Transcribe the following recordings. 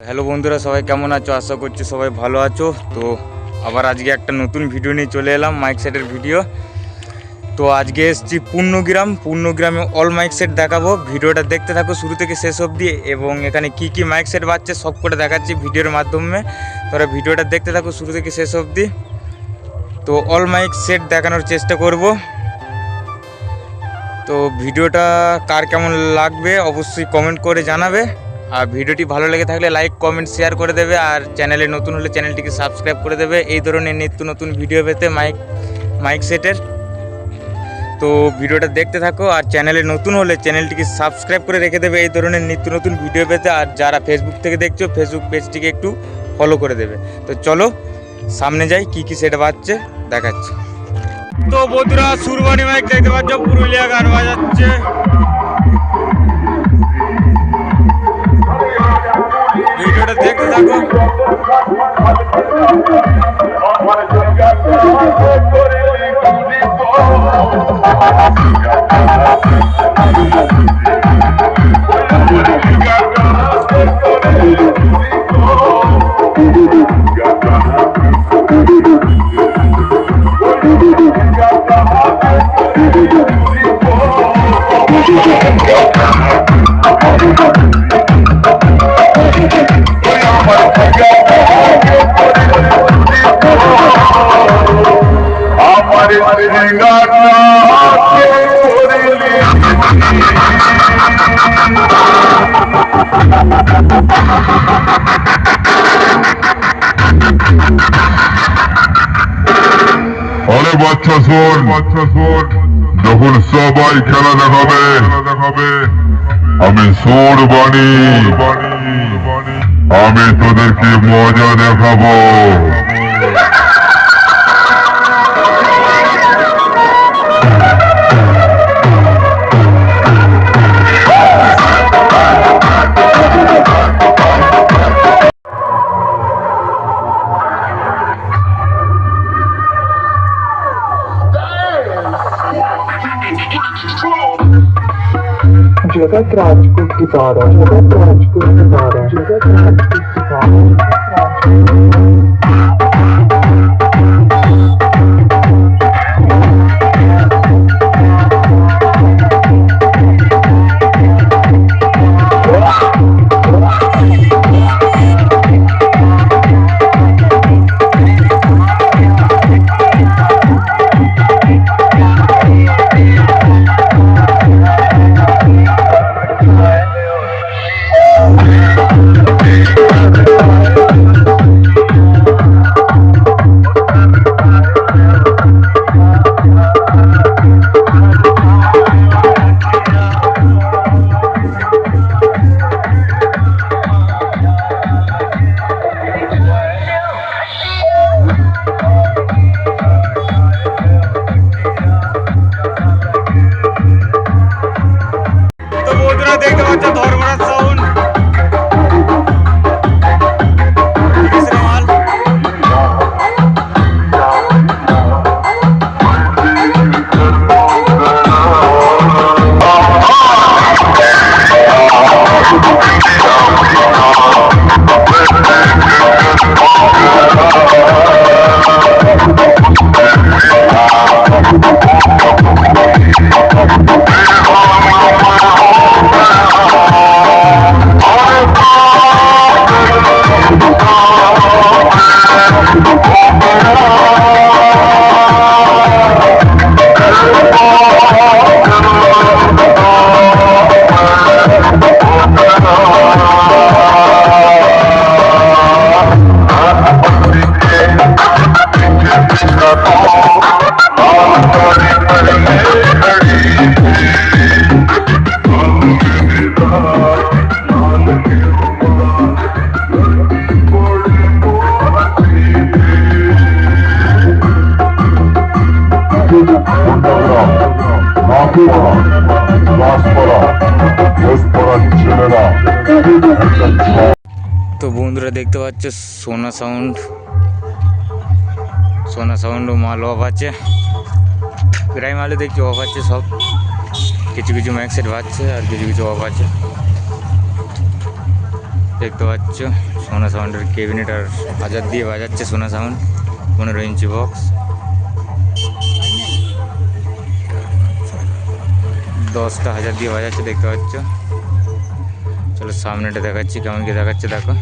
Hello বন্ধুরা, সবাই কেমন আছো? আশা করছি সবাই ভালো আছো। তো আবার আজকে একটা নতুন ভিডিও নিয়ে চলে এলাম মাইক সেটের ভিডিও। তো আজকে এসেছি পূর্ণগ্রাম। পূর্ণগ্রামে অল মাইক সেট দেখাবো। ভিডিওটা দেখতে থাকো শুরু থেকে শেষ অবধি এবং এখানে কি কি মাইক সেট বাজছে সব করে দেখাচ্ছি ভিডিওর মাধ্যমে। তোরা ভিডিওটা দেখতে থাকো শুরু থেকে শেষ অবধি। তো অল মাইক সেট দেখানোর চেষ্টা করব। তো ভিডিওটা কার কেমন লাগবে অবশ্যই কমেন্ট করে জানাবে। আর ভিডিওটি ভালো লেগে থাকলে লাইক, কমেন্ট, শেয়ার করে দেবে আর চ্যানেলে নতুন হলে চ্যানেলটিকে সাবস্ক্রাইব করে দেবে। এই ধরনের নিত্য নতুন ভিডিও পেতে মাইক মাইক সেটের। তো ভিডিওটা দেখতে থাকো আর চ্যানেলে নতুন হলে চ্যানেলটিকে সাবস্ক্রাইব করে রেখে দেবে। এই ধরনের নিত্য নতুন ভিডিও পেতে আর যারা ফেসবুক থেকে দেখছ ফেসবুক পেজটিকে একটু ফলো করে দেবে। তো চলো, সামনে যাই, কি কি সেটা বাজছে, দেখাচ্ছি। তো বন্ধুরা, সুরবানি মাইক দেখতে পাচ্ছ, পুরুলিয়া গান বাজাচ্ছে। ভিডিওটা দেখতে থাকো আমার বাচ্চা শোন যখন সবাই খেলা দেখাবে আমি সোর বাণী। আমি তোদেরকে মজা দেখাবো। Desacrático, que para, desacrático, que para, desacrático, que para. তো বন্ধুরা দেখতে পাচ্ছ সোনা সাউন্ড সোনা সাউন্ড মাল অফ আছে প্রায় মালে দেখছি অফ আছে সব কিছু কিছু ম্যাক্সেট বাজছে আর কিছু কিছু অফ আছে দেখতে পাচ্ছ সোনা সাউন্ডের ক্যাবিনেট আর হাজার দিয়ে বাজাচ্ছে সোনা সাউন্ড পনেরো ইঞ্চি বক্স দশটা হাজার দিয়ে বাজাচ্ছে দেখতে পাচ্ছ চলো সামনেটা দেখাচ্ছি কেমন কি দেখাচ্ছে দেখো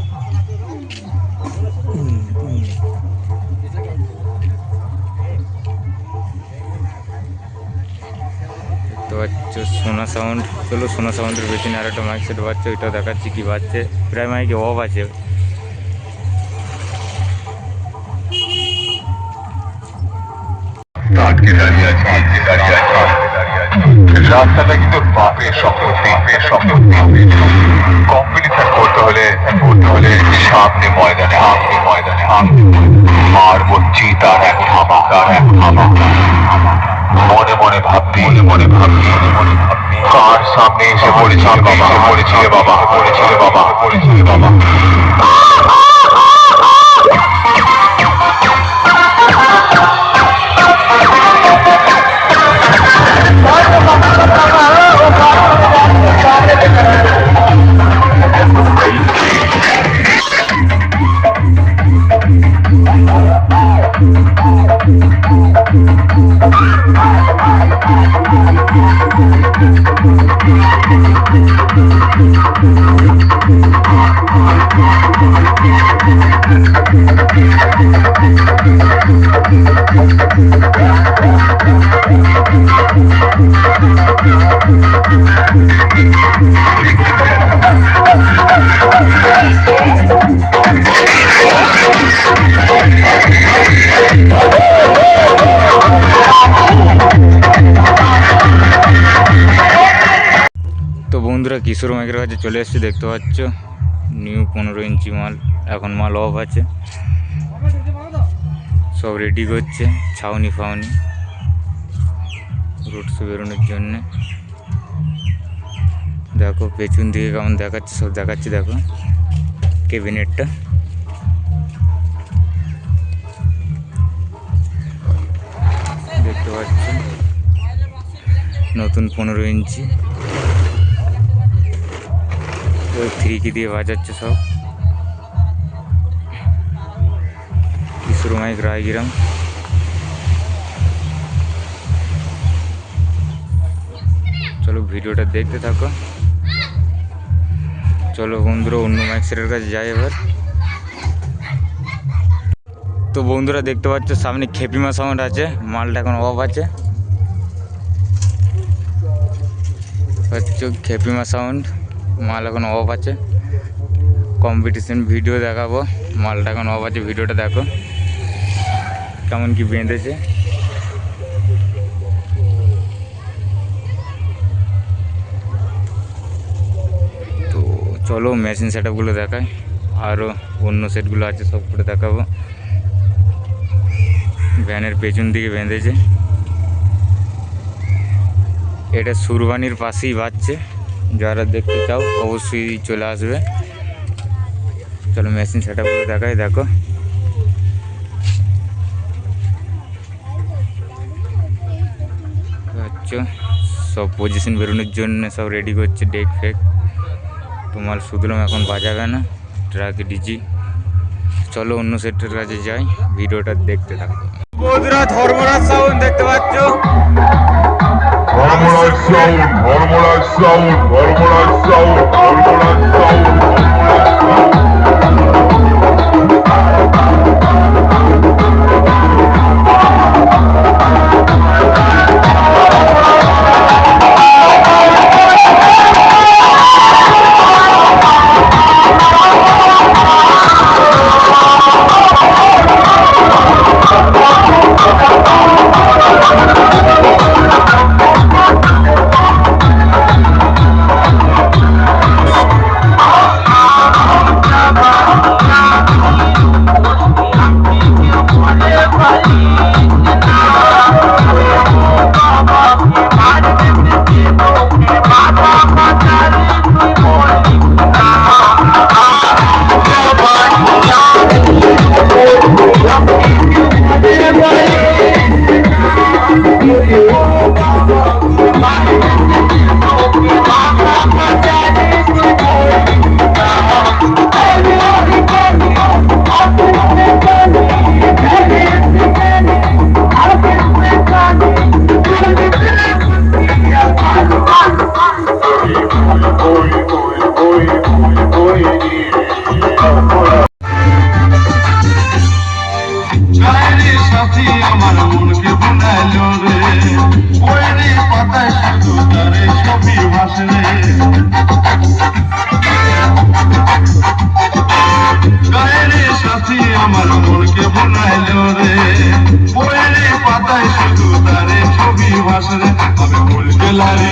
দেখতে পাচ্ছ সোনা সাউন্ড চলো সোনা সাউন্ডের পেছনে আর একটা মাইক সেট বাজছে ওইটাও দেখাচ্ছি কি বাজছে প্রায় মাইকে অফ আছে আটকে দাঁড়িয়ে আছে আটকে দাঁড়িয়ে আছে আটকে দাঁড়িয়ে আছে রাস্তাটা কিন্তু বাপের সম্পত্তি সম্পত্তি কম্পিটিশন করতে হলে করতে হলে সামনে ময়দানে সামনে ময়দানে মারবো চিতার এক থামা তার এক থামা মনে মনে ভাববি মনে ভাববি মনে ভাববি। কার সামনে এসে পড়েছিল বাবা? পড়েছিল বাবা পড়েছিল বাবা পড়েছিল বাবা? Oh! তো বন্ধুরা কিশোর মাইকের কাছে চলে এসেছি, দেখতে পাচ্ছ? নিউ পনেরো ইঞ্চি মাল, এখন মাল অফ আছে। সব রেডি করছে, ছাউনি ফাউনি। রোড শো বেরোনোর জন্যে। দেখো, পেছন দিকে কেমন দেখাচ্ছে, সব দেখাচ্ছে, দেখো। কেবিনেটটা নতুন পনেরো ইঞ্চি। থ্রি কি দিয়ে বাজাচ্ছে সব। কিশোর মাইক, রায়গিরাম। চলো ভিডিওটা দেখতে থাকো। চলো বন্ধুরা, অন্য মাইক সেটের কাছে যাই এবার। তো বন্ধুরা, দেখতে পাচ্ছ সামনে খেপিমা সাউন্ড আছে, মালটা এখন অফ আছে। হচ্ছে খেপিমা সাউন্ড মাল এখন অফ আছে। কম্পিটিশন ভিডিও দেখাবো, মালটা এখন অফ আছে ভিডিওটা দেখো। কেমন কি বেঁধেছে। তো চলো মেশিন সেট আপগুলো দেখাই আরও অন্য সেটগুলো আছে সবগুলো দেখাবো। ভ্যানের পেছন দিকে বেঁধেছে। এটা সুরবানির পাশেই বাজছে। যারা দেখতে চাও, অবশ্যই চলে আসবে। চলো মেশিন সেট আপ করে দেখাই, দেখো। আচ্ছা সব পজিশন বেরোনোর জন্য সব রেডি করছে ডেক ফেক তোমার শুধুলাম এখন বাজাবে না ট্রাক ডিজি চলো অন্য সেটের কাছে যাই, ভিডিওটা দেখতে থাকো। ধর্মরাজ সাউন্ড দেখতে পাচ্ছ? হরমোনাল সাউন্ড হরমোনাল সাউন্ড আমার মনকে বানাইলো রে ওই রে পাতায় শুধু তারে ছবি ভাসে রে সাথী আমার মনকে বানাইলো রে ওই রে পাতায় শুধু তারে ছবি ভাসে রে আমি ভুল গেলারে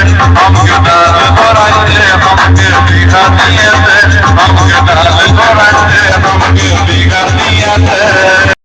हमके डाल गोराइते हमके बीघा दिए हमके डाल गोराइते हमके बीघा दिए